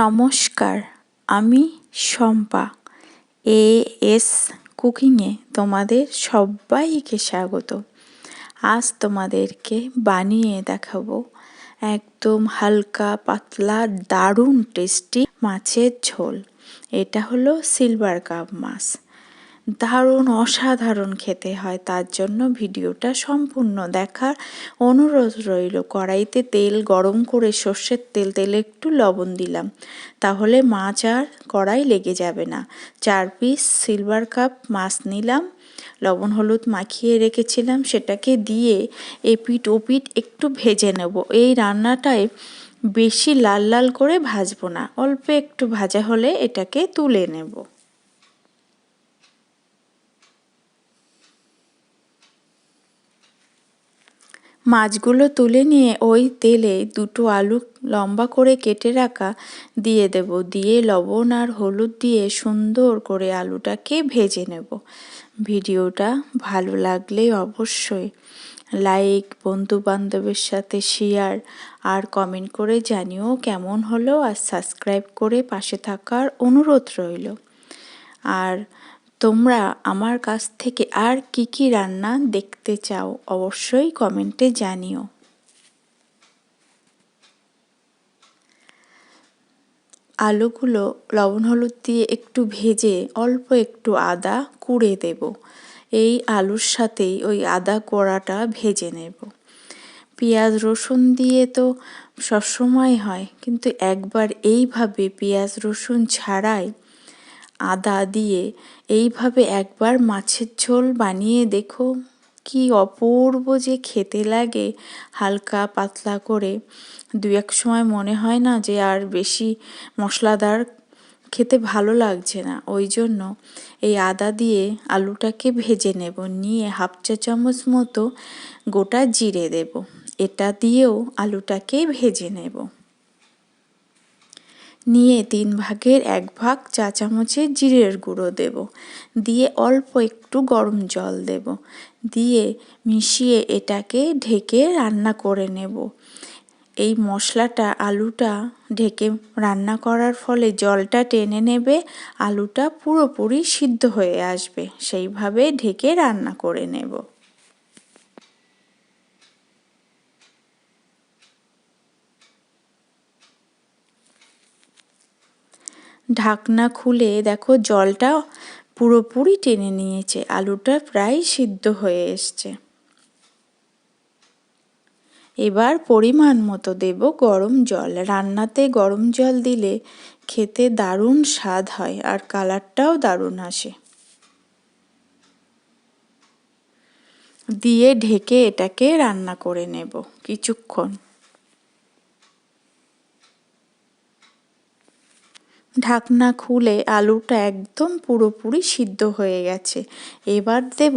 নমস্কার, আমি Shampa. A S কুকিংয়ে তোমাদের সবাইকে স্বাগত। আজ তোমাদেরকে বানিয়ে দেখাবো একদম হালকা, পাতলা, দারুণ টেস্টি মাছের ঝোল। এটা হলো সিলভার কাপ মাছ। দারুণ অসাধারণ খেতে হয়। তার জন্য ভিডিওটা সম্পূর্ণ দেখার অনুরোধ রইল। কড়াইতে তেল গরম করে সর্ষের তেল, তেলে একটু লবণ দিলাম। তাহলে মাছ আর কড়াই লেগে যাবে না। চার পিস সিলভার কাপ মাছ নিলাম। লবণ, হলুদ মাখিয়ে রেখেছিলাম। সেটাকে দিয়ে এপিট ওপিট একটু ভেজে নেব। এই রান্নাটায় বেশি লাল লাল করে ভাজবো না। অল্প একটু ভাজা হলে এটাকে তুলে নেব। মাছগুলো তুলে নিয়ে ওই তেলে দুটো আলু লম্বা করে কেটে রাখা দিয়ে দেব। দিয়ে লবণ আর হলুদ দিয়ে সুন্দর করে আলুটাকে ভেজে নেব। ভিডিওটা ভালো লাগলে অবশ্যই লাইক বন্ধু বান্ধবের সাথে শেয়ার আর কমেন্ট করে জানিও কেমন হলো আর সাবস্ক্রাইব করে পাশে থাকার অনুরোধ রইল। আর তোমরা আমার কাছ থেকে আর কি কি রান্না দেখতে চাও অবশ্যই কমেন্টে জানিও। আলুগুলো লবণ হলুদ দিয়ে একটু ভেজে অল্প একটু আদা কুড়ে দেব। এই আলুর সাথেই ওই আদা কোড়াটা ভেজে নেব। পেঁয়াজ রসুন দিয়ে তো সবসময় হয়, কিন্তু একবার এইভাবে পেঁয়াজ রসুন ছাড়াই আদা দিয়ে এইভাবে একবার মাছের ঝোল বানিয়ে দেখো। কি অপূর্ব যে খেতে লাগে, হালকা পাতলা করে। দু এক সময় মনে হয় না যে আর বেশি মশলাদার খেতে ভালো লাগছে না। ওই জন্য এই আদা দিয়ে আলুটাকে ভেজে নেব, নিয়ে হাফ চা চামচ মতো গোটা জিরে দেব। এটা দিয়েও আলুটাকে ভেজে নেব। নিয়ে তিন ভাগের এক ভাগ চা চামচের জিরের গুঁড়ো দেব। দিয়ে অল্প একটু গরম জল দেব। দিয়ে মিশিয়ে এটাকে ঢেকে রান্না করে নেব। এই মশলাটা, আলুটা ঢেকে রান্না করার ফলে জলটা টেনে নেবে, আলুটা পুরোপুরি সিদ্ধ হয়ে আসবে। সেইভাবে ঢেকে রান্না করে নেব। ঢাকনা খুলে দেখো জলটা পুরোপুরি টেনে নিয়েছে, আলুটা প্রায় সিদ্ধ হয়ে এসছে। এবার পরিমাণ মতো দেব গরম জল। রান্নাতে গরম জল দিলে খেতে দারুণ স্বাদ হয় আর কালারটাও দারুণ আসে। দিয়ে ঢেকে এটাকে রান্না করে নেব কিছুক্ষণ। ঢাকনা খুলে আলুটা একদম পুরোপুরি সিদ্ধ হয়ে গেছে। এবার দেব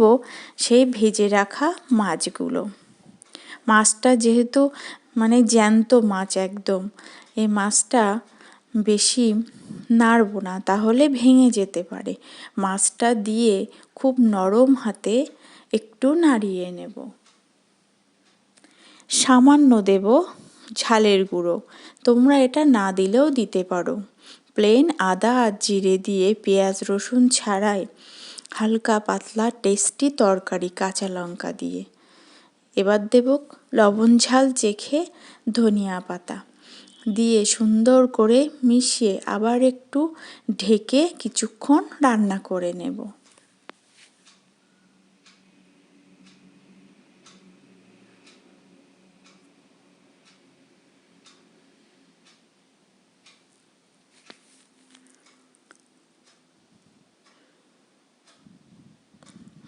সেই ভেজে রাখা মাছগুলো। মাছটা যেহেতু মানে জ্যান্ত মাছ একদম, এই মাছটা বেশি নাড়ব না, তাহলে ভেঙে যেতে পারে। মাছটা দিয়ে খুব নরম হাতে একটু নাড়িয়ে নেব। সামান্য দেব ঝালের গুঁড়ো, তোমরা এটা না দিলেও দিতে পারো। প্লেন আদা আর জিরে দিয়ে পেঁয়াজ রসুন ছাড়াই হালকা পাতলা টেস্টি তরকারি কাঁচা লঙ্কা দিয়ে। এবার দেব লবণ ঝাল চেখে ধনিয়া পাতা। দিয়ে সুন্দর করে মিশিয়ে আবার একটু ঢেকে কিছুক্ষণ রান্না করে নেব।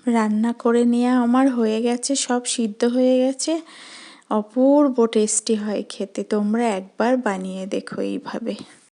রান্না করে নেওয়া আমার হয়ে গেছে, সব সিদ্ধ হয়ে গেছে। অপূর্ব টেস্টি হয় খেতে, তোমরা একবার বানিয়ে দেখো এইভাবে।